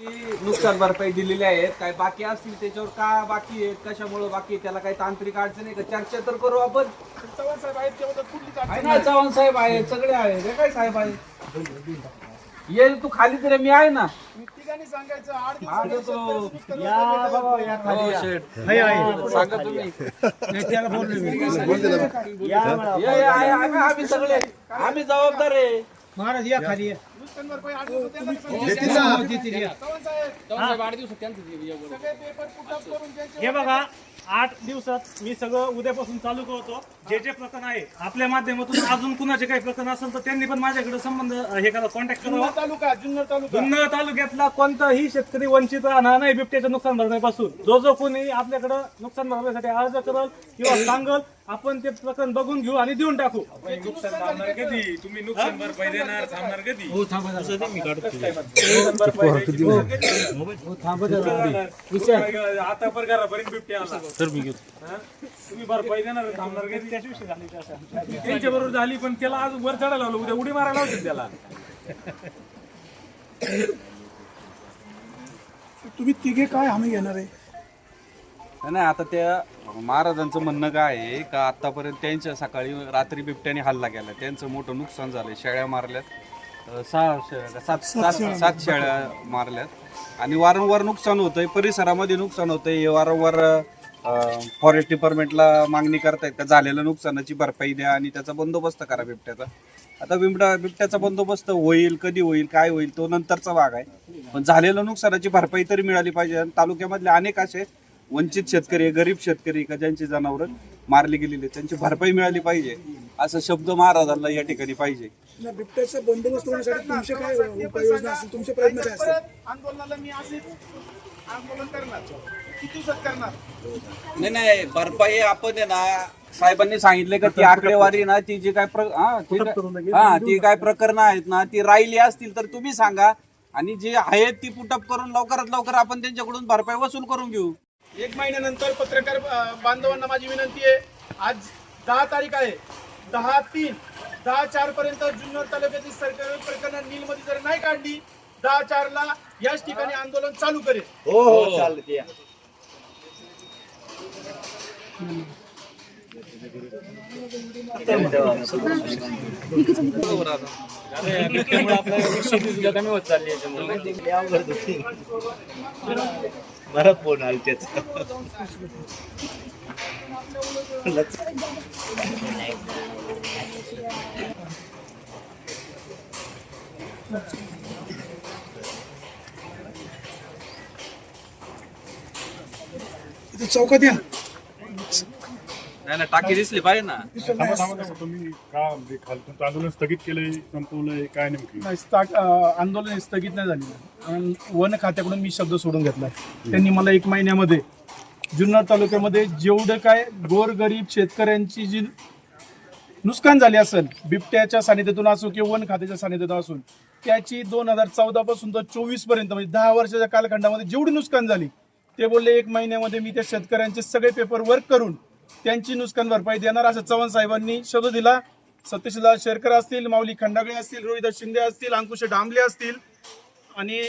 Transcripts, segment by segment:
नुकसान भरपाई दिलेली आहेत. काय बाकी असतील त्याच्यावर का बाकी आहेत? कशामुळे बाकी आहे त्याला काही तांत्रिक अडचण आहे का? चर्चा तर करू आपण. चव्हाण साहेब आहेत कुठलीच आहे ना चव्हाण साहेब आहे सगळे आहे हे काय साहेब आहे ये तू खाली तरी मी आहे ना. तिघांनी सांगायचं आठ तो- हो. शेठ. सांगा तुम्ही. ये, ये, आहे, आहे, आम्ही सगळे. आम्ही जबाबदार आहे. महाराज या खाली या. हे. बघा आठ दिवसात मी सगळं उद्यापासून चालू करतो. जे जे प्रकरण आहे आपल्या माध्यमातून अजून कुणाचे काही प्रकरण असेल तर त्यांनी पण माझ्याकडे संबंध हे करा कॉन्टॅक्ट करावा जुन्नर तालुका जुन्नर तालुका. जुन्नर तालुक्यातला कोणताही शेतकरी वंचित राहणार नाही बिबट्याच्या नुकसान भरपाईपासून जो जो कोणी आपल्याकडे नुकसान भरपाईसाठी अर्ज करल किंवा सांगल आपण ते प्रकरण बघून घेऊ आणि देऊन टाकू. तुम्ही नुकसान भरपाई देणार थांबणार कधी? आता पर घरापर्यंत बिबट्या आला. तर मी घेतो. तुम्ही भरपाई देणार थांबणार कधी? त्यांच्या बरोबर झाली पण त्याला आज वर चढायला लावलं. उद्या उडी मारायला लावतील त्याला. तुम्ही तिघे काय हमी घेणार आहे? नाही, आता त्या महाराजांचं म्हणणं काय आहे का आतापर्यंत त्यांच्या सकाळी रात्री बिबट्याने हल्ला केला. त्यांचं मोठं नुकसान झालंय. शेळ्या मारल्यात. अं, सहा शेळ्या सात सात सात शेळ्या. मारल्यात. आणि वारंवार नुकसान होतंय. परिसरामध्ये नुकसान होतंय. हे वारंवार फॉरेस्ट डिपार्टमेंटला मागणी करतायत का झालेल्या नुकसानाची भरपाई द्या आणि त्याचा बंदोबस्त करा बिबट्याचा. आता बिबट्या बिबट्याचा बंदोबस्त होईल कधी होईल काय होईल तो नंतरचा भाग आहे. पण झालेलं नुकसानाची भरपाई तरी मिळाली पाहिजे. आणि तालुक्यामधले अनेक असे वंचित शेतकरी आहे, गरीब शेतकरी का ज्यांची जनावरं मारली गेलेली आहेत, त्यांची भरपाई मिळाली पाहिजे. असा शब्द महाराजांना या ठिकाणी पाहिजे. बिबट्याचा बंदोबस्त होण्यासाठी तुमचे काय उपाययोजना असतील? तुमचे प्रयत्न काय असतील? परत आंदोलनाला मी असेच आंदोलन करणार. किती दिवसात करणार? नाही नाही भरपाई आपण आहे ना साहेबांनी सांगितले का ती आकडेवारी ना ती जी काय प्र- हा, ती काय- हा ती काय प्रकरणं आहेत ना ती राहिली असतील तर तुम्ही सांगा. आणि जे आहेत ती पुटअप करून लवकरात लवकर आपण त्यांच्याकडून भरपाई वसूल करून घेऊ. एक महिन्यानंतर पत्रकार बांधवांना माझी विनंती आहे आज दहा तारीख आहे. दहा तीन दहा चार पर्यंत जुन्नर तालुक्यातील सरकारी प्रकरण नीलमध्ये जर नाही काढली दहा चार ला याच ठिकाणी आंदोलन चालू करेल. हो हो चालते बरं फोन आला त्याच चौकात या. नाही टाकी दिसली पाहिजे ना. थांबा थांबा थांबा. तुम्ही का म्हणजे खाली तुमचं आंदोलन स्थगित केलंय संपवलंय काय नेमकी? नाही, अ, आंदोलन स्थगित नाही झालेलं. आणि वन खात्याकडून मी शब्द सोडून घेतला त्यांनी मला एक महिन्यामध्ये जुन्नर तालुक्यामध्ये जेवढं काय गोरगरीब शेतकऱ्यांची जी नुकसान झाली असेल बिबट्याच्या सानिध्यातून असो किंवा वन खात्याच्या सानिध्यातून असून त्याची दोन हजार चौदा पासून तर चोवीसपर्यंत म्हणजे दहा वर्षाच्या कालखंडामध्ये जेवढी नुकसान झाली ते बोलले एक महिन्यामध्ये मी त्या शेतकऱ्यांचे सगळे पेपर वर्क करून त्यांची नुकसान भरपाई देणार असं चव्हाण साहेबांनी शब्द दिला. सतीशलाल शेरकर असतील माऊली खंडागळे असतील रोहिदास शिंदे असतील अंकुश डांबले असतील आणि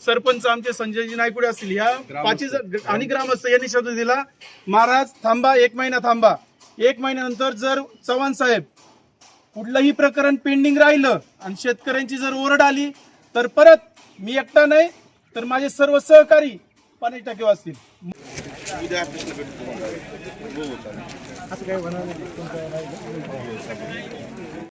सरपंच. आमचे संजयजी नायकुडे असतील. ह्या पाचही ज- आणि ग्रामस्थ यांनी शब्द दिला. महाराज थांबा एक महिना थांबा. एक महिन्यानंतर जर चव्हाण साहेब कुठलंही प्रकरण पेंडिंग राहिलं आणि शेतकऱ्यांची जर ओरड आली तर परत मी एकटा नाही तर माझे सर्व सहकारी पाणी टक्के वाचतील